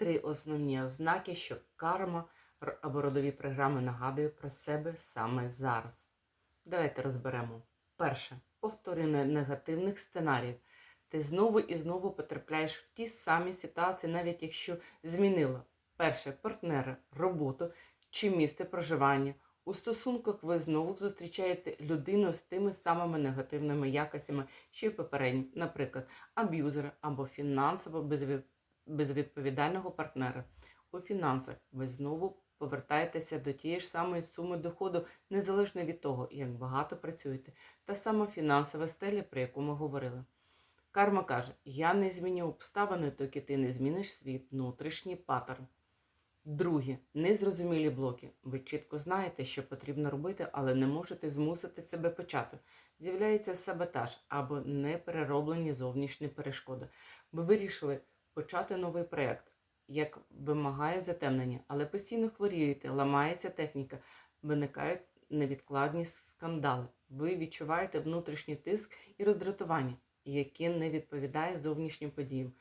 три основні ознаки, що карма або родові програми нагадують про себе саме зараз. Давайте розберемо. Перше повторення негативних сценаріїв. Ти знову і знову потрапляєш в ті самі ситуації, навіть якщо змінила перше партнера, роботу чи місце проживання. У стосунках ви знову зустрічаєте людину з тими самими негативними якостями, що й попередні, наприклад, аб'юзера або фінансово безвідповідального партнера. У фінансах ви знову повертаєтеся до тієї ж самої суми доходу, незалежно від того, як багато працюєте, та сама фінансова стеля, про яку ми говорили. Карма каже: Я не зміню обставини, доки ти не зміниш свій внутрішній паттерн. Друге, незрозумілі блоки. Ви чітко знаєте, що потрібно робити, але не можете змусити себе почати. З'являється саботаж або неперероблені зовнішні перешкоди. Ви вирішили почати новий проєкт, як вимагає затемнення, але постійно хворієте, ламається техніка, виникають невідкладні скандали. Ви відчуваєте внутрішній тиск і роздратування, яке не відповідає зовнішнім подіям.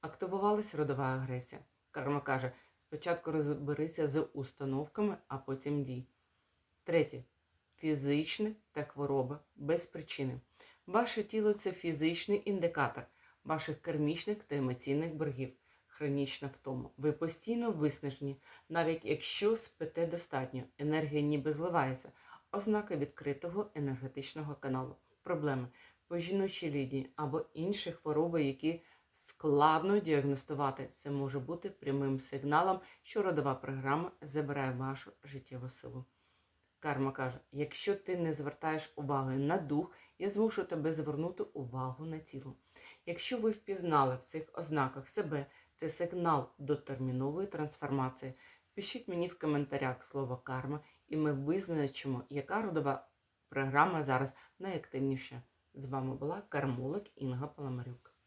Активувалася родова агресія. Карма каже, спочатку розберися з установками, а потім дій. Третє. Фізичне та хвороба без причини. Ваше тіло це фізичний індикатор ваших кармічних та емоційних боргів. Хронічна втома. Ви постійно виснажені, навіть якщо спите достатньо, енергія ніби зливається. Ознака відкритого енергетичного каналу. Проблеми по жіночій лінії або інші хвороби, які складно діагностувати. Це може бути прямим сигналом, що родова програма забирає вашу життєву силу. Карма каже: якщо ти не звертаєш уваги на дух, я змушу тебе звернути увагу на тіло. Якщо ви впізнали в цих ознаках себе, це сигнал до термінової трансформації. Пишіть мені в коментарях слово карма, і ми визначимо, яка родова програма зараз найактивніша. З вами була кармолог Інга Паламарюк.